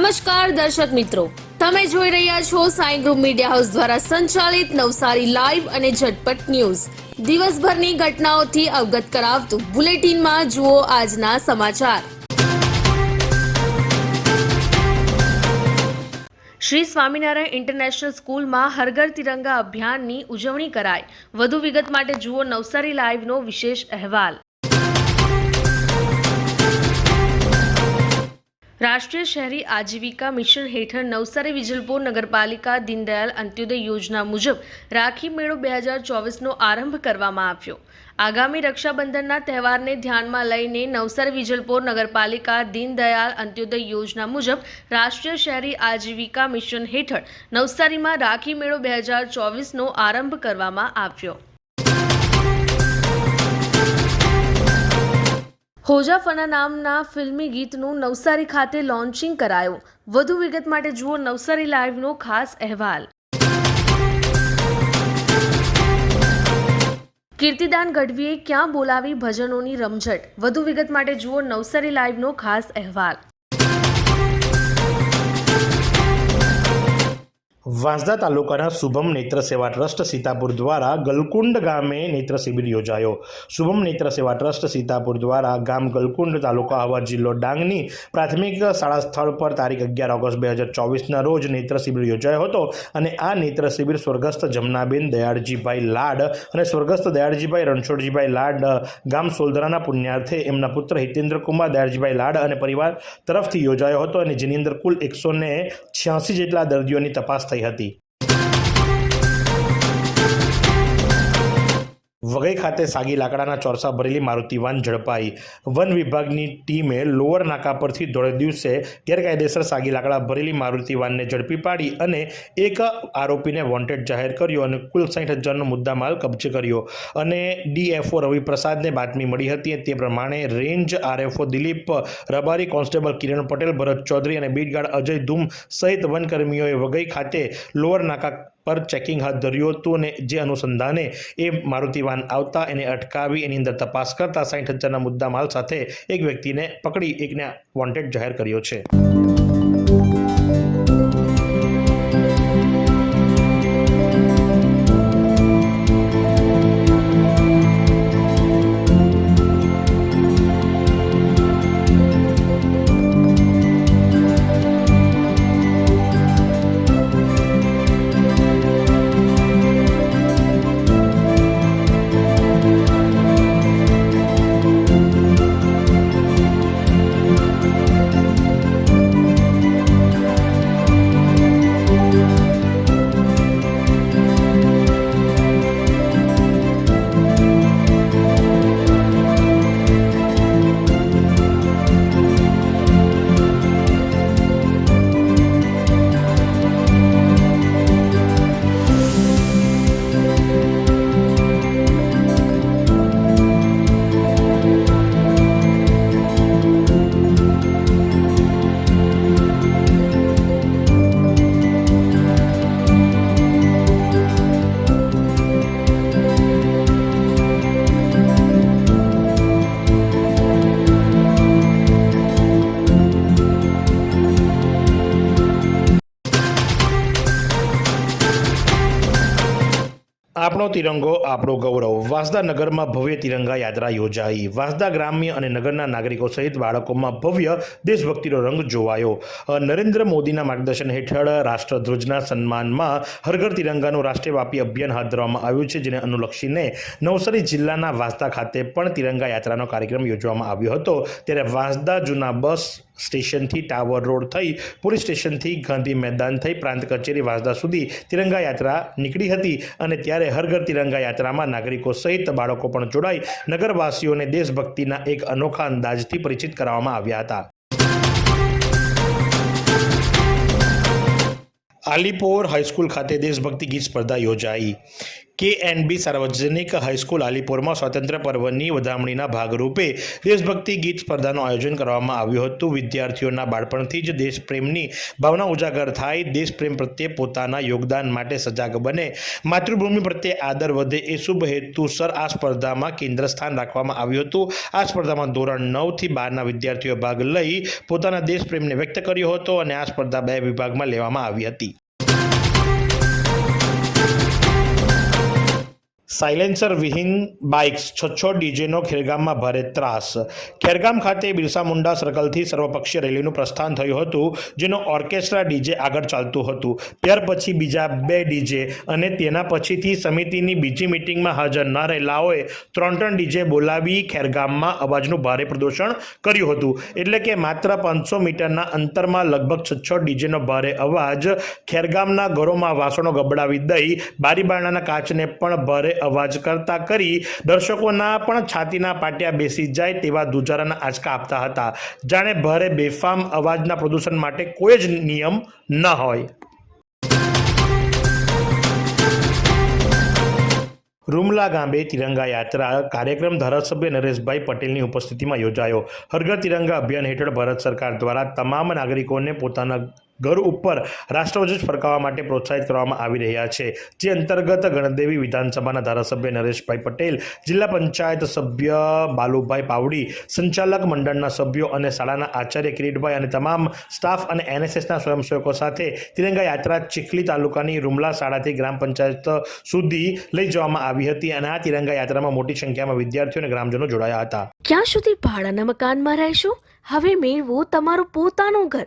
નમસ્કાર દર્શક મિત્રો. તમે જોઈ રહ્યા છો સાઈ ગ્રુપ મીડિયા હાઉસ દ્વારા સંચાલિત નવસારી લાઈવ અને ઝટપટ ન્યૂઝ. દિવસભરની ઘટનાઓથી અવગત કરાવતું બુલેટિનમાં જુઓ આજના સમાચાર. શ્રી સ્વામિનારાયણ ઇન્ટરનેશનલ સ્કૂલમાં હરઘર તિરંગા અભિયાનની ઉજવણી કરાઈ. વધુ વિગત માટે જુઓ નવસારી લાઈવનો વિશેષ અહેવાલ. રાષ્ટ્રીય શહેરી આજીવિકા મિશન હેઠળ નવસારી વિજલપુર નગરપાલિકા દીનદયાલ અંત્યોદય યોજના મુજબ રાખી મેળો બે હજાર ચોવીસનો આરંભ કરવામાં આવ્યો. આગામી રક્ષાબંધનના તહેવારને ધ્યાનમાં લઈને નવસારી વિજલપુર નગરપાલિકા દીનદયાલ અંત્યોદય યોજના મુજબ રાષ્ટ્રીય શહેરી આજીવિકા મિશન હેઠળ નવસારીમાં રાખી મેળો બે હજાર ચોવીસનો આરંભ કરવામાં આવ્યો. હોજાફના નામના ફિલ્મી ગીતનું નવસારી ખાતે લોન્ચિંગ કરાયું. વધુ વિગત માટે જુઓ નવસારી લાઈવનો ખાસ અહેવાલ. કીર્તિદાન ગઢવીએ ક્યાં બોલાવી ભજનોની રમઝટ? વધુ વિગત માટે જુઓ નવસારી લાઈવનો ખાસ અહેવાલ. વાંસદા તાલુકાના શુભમ નેત્ર સેવા ટ્રસ્ટ સીતાપુર દ્વારા ગલકુંડ ગામે નેત્ર શિબિર યોજાયો. શુભમ નેત્ર સેવા ટ્રસ્ટ સીતાપુર દ્વારા ગામ ગલકુંડ તાલુકા હવા જિલ્લો ડાંગની પ્રાથમિક શાળા સ્થળ પર તારીખ અગિયાર ઓગસ્ટ બે હજાર ચોવીસના રોજ નેત્ર શિબિર યોજાયો હતો અને આ નેત્ર શિબિર સ્વર્ગસ્થ જમનાબેન દયાળજીભાઈ લાડ અને સ્વર્ગસ્થ દયાળજીભાઈ રણછોડજીભાઈ લાડ, ગામ સોલધરાના પુણ્યાર્થે એમના પુત્ર હિતેન્દ્રકુમાર દયાળજીભાઈ લાડ અને પરિવાર તરફથી યોજાયો હતો અને જેની અંદર કુલ એકસો ને છ્યાસી જેટલા દર્દીઓની તપાસ થઈ હતી વઘઈ ખાતે સાગી લાકડાના ચોરસા ભરેલી મારુતિ વાન ઝડપાઈ. વન વિભાગની ટીમે લોઅર નાકા પરથી ધોળે દિવસે ગેરકાયદેસર સાગી લાકડા ભરેલી મારુતિ વાનને ઝડપી પાડી અને એક આરોપીને વોન્ટેડ જાહેર કર્યો અને કુલ સાઠ હજારનો મુદ્દામાલ કબજે કર્યો. અને ડીએફઓ રવિપ્રસાદને બાતમી મળી હતી તે પ્રમાણે range RFO Dilip Rabari, constable Kiran Patel, Bharat Chaudhary અને બીટગાર્ડ અજય ધૂમ સહિત વનકર્મીઓએ વઘઈ ખાતે લોઅર નાકા પર ચેકિંગ હાથ ધર્યું હતું અને જે અનુસંધાને એ મારુતિ વાન આવતા એને અટકાવી, એની અંદર તપાસ કરતા સાઠ હજારના મુદ્દા માલ સાથે એક વ્યક્તિને પકડી, એકને વોન્ટેડ જાહેર કર્યો છે. આપણો તિરંગો આપણો ગૌરવ. વાંસદા નગરમાં ભવ્ય તિરંગા યાત્રા યોજાઈ. વાંસદા ગ્રામ્ય અને નગરના નાગરિકો સહિત બાળકોમાં ભવ્ય દેશભક્તિનો રંગ જોવાયો. નરેન્દ્ર મોદીના માર્ગદર્શન હેઠળ રાષ્ટ્રધ્વજના સન્માનમાં હરઘર તિરંગાનું રાષ્ટ્રવ્યાપી અભિયાન હાથ ધરવામાં આવ્યું છે, જેને અનુલક્ષીને નવસારી જિલ્લાના વાંસદા ખાતે પણ તિરંગા યાત્રાનો કાર્યક્રમ યોજવામાં આવ્યો હતો. ત્યારે વાંસદા જૂના બસ સ્ટેશનથી ટાવર રોડ થઈ, પોલીસ સ્ટેશનથી ગાંધી મેદાન થઈ પ્રાંત કચેરી વાંસદા સુધી તિરંગા યાત્રા નીકળી હતી અને ત્યારે હર ઘર તિરંગા યાત્રામાં નાગરિકો સહિત બાળકો પણ જોડાઈ નગરવાસીઓને દેશભક્તિના એક અનોખા અંદાજથી પરિચિત કરાવવામાં આવ્યા હતા. આલીપોર હાઈસ્કૂલ ખાતે દેશભક્તિ ગીત સ્પર્ધા યોજાઈ. કે એન બી સાર્વજનિક હાઈસ્કૂલ આલીપુરમાં સ્વાતંત્ર્ય પર્વની વધામણીના ભાગરૂપે દેશભક્તિ ગીત સ્પર્ધાનું આયોજન કરવામાં આવ્યું હતું. વિદ્યાર્થીઓના બાળપણથી જ દેશપ્રેમની ભાવના ઉજાગર થાય. દેશપ્રેમ પ્રત્યે પોતાના યોગદાન માટે સજાગ બને. માતૃભૂમિ પ્રત્યે આદર વધે એ શુભ હેતુસર આ સ્પર્ધામાં કેન્દ્ર સ્થાન રાખવામાં આવ્યું હતું. આ સ્પર્ધામાં ધોરણ નવથી બારના વિદ્યાર્થીઓ ભાગ લઈ પોતાના દેશપ્રેમને વ્યક્ત કર્યો હતો અને આ સ્પર્ધા બે વિભાગમાં લેવામાં આવી હતી. સાયલેન્સર વિહીન બાઇક્સ છ ડીજેનો ખેરગામમાં ભારે ત્રાસ. ખેરગામ ખાતે બિરસા મુંડા સર્કલથી સર્વપક્ષીય રેલીનું પ્રસ્થાન થયું હતું, જેનો ઓર્કેસ્ટ્રા ડીજે આગળ ચાલતું હતું. ત્યાર પછી બીજા બે ડીજે અને તેના પછીથી સમિતિની બીજી મિટિંગમાં હાજર ન રહેલાઓએ ત્રણ ત્રણ ડીજે બોલાવી ખેરગામમાં અવાજનું ભારે પ્રદૂષણ કર્યું હતું. એટલે કે માત્ર પાંચસો મીટરના અંતરમાં લગભગ છ ડીજેનો ભારે અવાજ ખેરગામના ઘરોમાં વાસણો ગબડાવી દઈ બારીબારણાના કાચને પણ ભારે અવાજ કરતા કરી દર્શકોના પણ છાતીના પાટિયા બેસી જાય તેવા દુજારાના આંચકા આપતા હતા. જાણે ભારે બેફામ અવાજના પ્રદૂષણ માટે કોઈ જ નિયમ ન હોય. રૂમલા ગામે તિરંગા યાત્રા કાર્યક્રમ ધારાસભ્ય નરેશભાઈ પટેલની ઉપસ્થિતિમાં યોજાયો. હરઘર તિરંગા અભિયાન હેઠળ ભારત સરકાર દ્વારા તમામ નાગરિકોને પોતાના ઘર ઉપર રાષ્ટ્રધ્વજ ફરકાવવા માટે પ્રોત્સાહિત કરવામાં આવી રહ્યા છે. જે અંતર્ગત ગણદેવી વિધાનસભાના ધારાસભ્ય નરેશભાઈ પટેલ, જિલ્લા પંચાયત સભ્ય બાલુભાઈ પાવડી, સંચાલક મંડળના સભ્યો અને શાળાના આચાર્ય કિરીટભાઈ અને તમામ સ્ટાફ અને એનએસએસના સ્વયંસેવકો સાથે તિરંગા યાત્રા ચીખલી તાલુકાની રૂમલા શાળાથી ગ્રામ પંચાયત સુધી લઈ જવામાં આવી હતી અને આ તિરંગા યાત્રામાં મોટી સંખ્યામાં વિદ્યાર્થીઓ અને ગ્રામજનો જોડાયા હતા. ક્યાં સુધી ભાડાના મકાનમાં રહેશો? હવે મેળવો તમારું પોતાનું ઘર.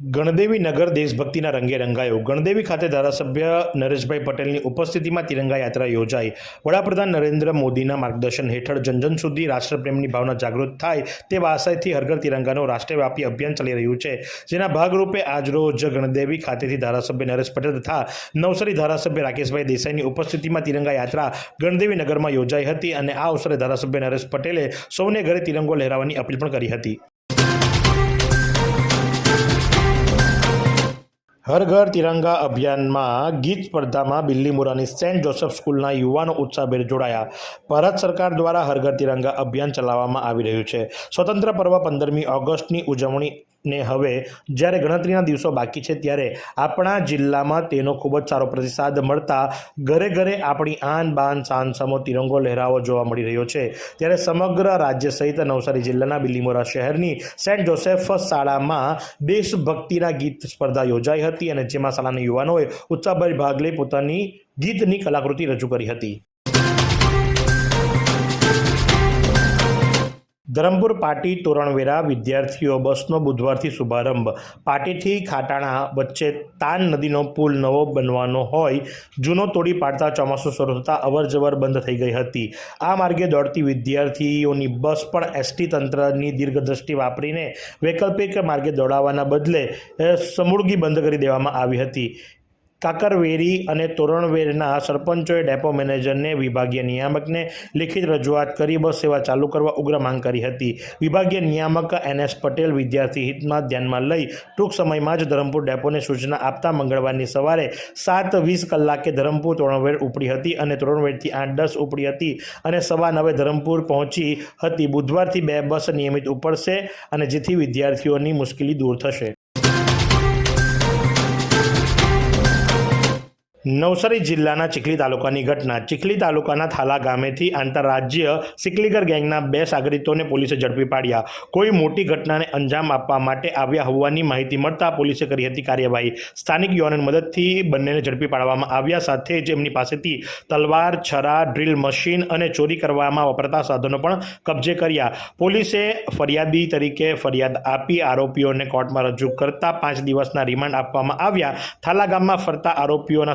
Gandevi Nagar દેશભક્તિના રંગે રંગાયો. ગણદેવી ખાતે ધારાસભ્ય નરેશભાઈ પટેલની ઉપસ્થિતિમાં તિરંગા યાત્રા યોજાઈ. વડાપ્રધાન નરેન્દ્ર મોદીના માર્ગદર્શન હેઠળ જનજન સુધી રાષ્ટ્રપ્રેમની ભાવના જાગૃત થાય તે આશયથી હરઘર તિરંગાનું રાષ્ટ્રવ્યાપી અભિયાન ચાલી રહ્યું છે. જેના ભાગરૂપે આજરોજ ગણદેવી ખાતેથી ધારાસભ્ય નરેશ પટેલ તથા નવસારી ધારાસભ્ય રાકેશભાઈ દેસાઈની ઉપસ્થિતિમાં તિરંગા યાત્રા ગણદેવી નગરમાં યોજાઈ હતી અને આ અવસરે ધારાસભ્ય નરેશ પટેલે સૌને ઘરે તિરંગો લહેરાવવાની અપીલ પણ કરી હતી. હર ઘર તિરંગા અભિયાનમાં ગીત સ્પર્ધામાં બિલ્લીમુરાની સેન્ટ જોસફ સ્કૂલના યુવાનો ઉત્સાહભેર જોડાયા. ભારત સરકાર દ્વારા હર ઘર તિરંગા અભિયાન ચલાવવામાં આવી રહ્યું છે. સ્વતંત્ર પર્વ પંદરમી ઓગસ્ટની ઉજવણી ને હવે જ્યારે ગણતરીના દિવસો બાકી છે ત્યારે આપણા જિલ્લામાં તેનો ખૂબ જ સારો પ્રતિસાદ મળતા ઘરે ઘરે આપણી આન બાન શાન સમો તિરંગો લહેરાવો જોવા મળી રહ્યો છે. ત્યારે સમગ્ર રાજ્ય સહિત નવસારી જિલ્લાના બિલીમોરા શહેરની સેન્ટ જોસેફ શાળામાં દેશભક્તિના ગીત સ્પર્ધા યોજાઈ હતી અને જેમાં શાળાના યુવાનોએ ઉત્સાહભેર ભાગ લઈ પોતાની ગીતની કલાકૃતિ રજૂ કરી હતી. ધરમપુર પાટી તોરણવેરા વિદ્યાર્થીઓ બસનો બુધવારથી શુભારંભ. પાટીથી ખાટાણા વચ્ચે તાન નદીનો પુલ નવો બનવાનો હોય, જૂનો તોડી પાડતા ચોમાસું શરૂ થતાં અવરજવર બંધ થઈ ગઈ હતી. આ માર્ગે દોડતી વિદ્યાર્થીઓની બસ પણ એસટી તંત્રની દીર્ઘદ્રષ્ટિ વાપરીને વૈકલ્પિક માર્ગે દોડાવવાના બદલે સમૂળગી બંધ કરી દેવામાં આવી હતી. કાકરવેરી અને તોરણવેરના સરપંચોએ ડેપો મેનેજરને, વિભાગીય નિયામકને લિખિત રજૂઆત કરી બસ સેવા ચાલુ કરવા ઉગ્ર માંગ કરી હતી. વિભાગીય નિયામક એન એસ પટેલ વિદ્યાર્થી હિતમાં ધ્યાનમાં લઈ ટૂંક સમયમાં જ ધરમપુર ડેપોને સૂચના આપતા મંગળવારની સવારે સાત વીસ કલાકે ધરમપુર તોરણવેર ઉપડી હતી અને તોરણવેરથી આઠ દસ ઉપડી હતી અને સવા નવે ધરમપુર પહોંચી હતી. બુધવારથી બે બસ નિયમિત ઉપડશે અને જેથી વિદ્યાર્થીઓની મુશ્કેલી દૂર થશે. નવસારી જિલ્લાના ચીખલી તાલુકાની ઘટના. ચીખલી તાલુકાના થાલા ગામેથી આંતરરાજ્ય સિકલીગર ગેંગના બે સાગરીતોને પોલીસે ઝડપી પાડ્યા. કોઈ મોટી ઘટનાને અંજામ આપવા માટે આવ્યા હોવાની માહિતી મળતા પોલીસે કરી હતી કાર્યવાહી. સ્થાનિક યુવાનોની મદદથી બંનેને ઝડપી પાડવામાં આવ્યા સાથે જ એમની પાસેથી તલવાર, છરા, ડ્રિલ મશીન અને ચોરી કરવામાં વપરાતા સાધનો પણ કબજે કર્યા. પોલીસે ફરિયાદી તરીકે ફરિયાદ આપી આરોપીઓને કોર્ટમાં રજૂ કરતા પાંચ દિવસના રિમાન્ડ આપવામાં આવ્યા. થાલા ગામમાં ફરતા આરોપીઓના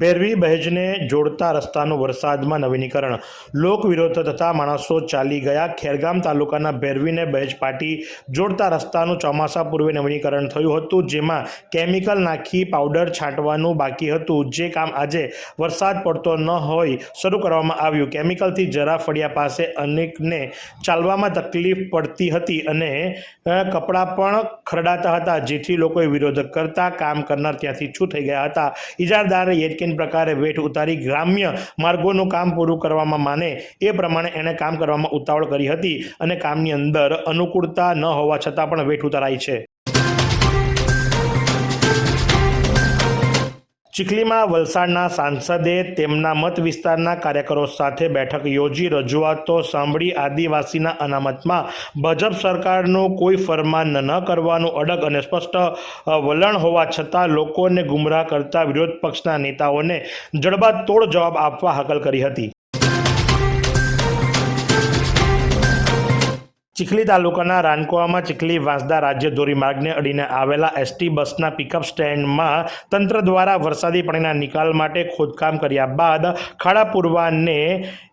ભેરવી બહેજને જોડતા રસ્તાનું વરસાદમાં નવીનીકરણ. લોક વિરોધ થતા માણસો ચાલી ગયા. ખેરગામ તાલુકાના ભેરવીને બહેજ પાટી જોડતા રસ્તાનું ચોમાસા પૂર્વે નવીનીકરણ થયું હતું, જેમાં કેમિકલ નાખી પાવડર છાંટવાનું બાકી હતું. જે કામ આજે વરસાદ પડતો ન હોય શરૂ કરવામાં આવ્યું. કેમિકલથી જરા ફળિયા પાસે અનેકને ચાલવામાં તકલીફ પડતી હતી અને કપડાં પણ ખરડાતા હતા, જેથી લોકોએ વિરોધ કરતા કામ કરનાર ત્યાંથી છૂ થઈ ગયા હતા. ઇજારદારે યેટકિન પ્રકારે વેઠ ઉતારી ગ્રામ્ય માર્ગોનું કામ પૂરું કરવામાં માને. એ પ્રમાણે એણે કામ કરવામાં ઉતાવળ કરી હતી અને કામની અંદર અનુકૂળતા ન હોવા છતાં પણ વેઠ ઉતારાઈ છે. ચીખલીમાં વલસાડના સાંસદે તેમના મત વિસ્તારના કાર્યકરો સાથે બેઠક યોજી રજૂઆતો સાંભળી આદિવાસીના અનામતમાં ભાજપ સરકારનું કોઈ ફરમાન ન કરવાનું અડગ અને સ્પષ્ટ વલણ હોવા છતાં લોકોને ગુમરાહ કરતા વિરોધ પક્ષના નેતાઓને જડબાતોડ જવાબ આપવા હાકલ કરી હતી. ચીખલી તાલુકાના રાનકોવામાં ચીખલી વાંસદા રાજ્ય ધોરીમાર્ગને અડીને આવેલા એસટી બસના પિકઅપ સ્ટેન્ડમાં તંત્ર દ્વારા વરસાદી પાણીના નિકાલ માટે ખોદકામ કર્યા બાદ ખાડા પૂરવાને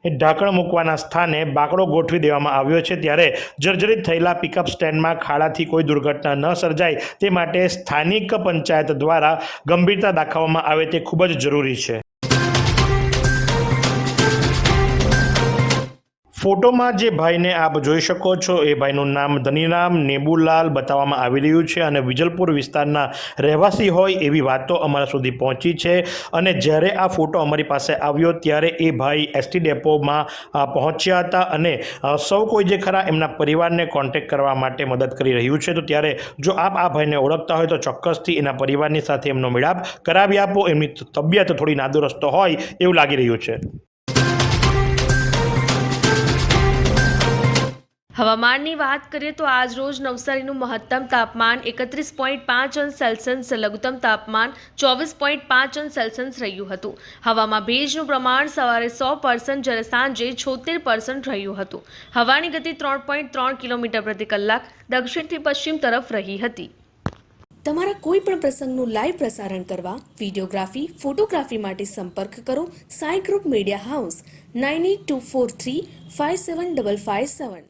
ઢાંકણ મૂકવાના સ્થાને બાકડો ગોઠવી દેવામાં આવ્યો છે. ત્યારે જર્જરિત થયેલા પિકઅપ સ્ટેન્ડમાં ખાડાથી કોઈ દુર્ઘટના ન સર્જાય તે માટે સ્થાનિક પંચાયત દ્વારા ગંભીરતા દાખવવામાં આવે તે ખૂબ જ જરૂરી છે. ફોટોમાં જે ભાઈને આપ જોઈ શકો છો, એ ભાઈનું નામ ધનીરામ નેબુલાલ બતાવવામાં આવી રહ્યું છે અને વિજલપુર વિસ્તારના રહેવાસી હોય એવી વાતો અમારા સુધી પહોંચી છે અને જ્યારે આ ફોટો અમારી પાસે આવ્યો ત્યારે એ ભાઈ એસટી ડેપોમાં પહોંચ્યા હતા અને સૌ કોઈ જે ખરા એમના પરિવારને કોન્ટેક્ટ કરવા માટે મદદ કરી રહ્યું છે. તો ત્યારે જો આપ આ ભાઈને ઓળખતા હોય તો ચોક્કસથી એના પરિવારની સાથે એમનો મેળાપ કરાવી આપો. એમની તબિયત થોડી નાદુરસ્ત હોય એવું લાગી રહ્યું છે. હવામાનની વાત કરીએ તો આજ રોજ નવસારીનું મહત્તમ તાપમાન એકત્રીસ પોઈન્ટ પાંચ અંશ સેલ્સિયસ, લઘુત્તમ તાપમાન ચોવીસ પોઈન્ટ પાંચ અંશ સેલ્સિયસ રહ્યું હતું. હવામાં ભેજનું પ્રમાણ સવારે સો પર્સન્ટ જ્યારે સાંજે છોતેર પર્સન્ટ રહ્યું હતું. હવાની ગતિ ત્રણ પોઈન્ટ ત્રણ કિલોમીટર પ્રતિ કલાક દક્ષિણથી પશ્ચિમ તરફ રહી હતી. તમારા કોઈ પણ પ્રસંગનું લાઈવ પ્રસારણ કરવા વિડીયોગ્રાફી, ફોટોગ્રાફી માટે સંપર્ક કરો Sai group media house, nine eight two four three five seven double five seven.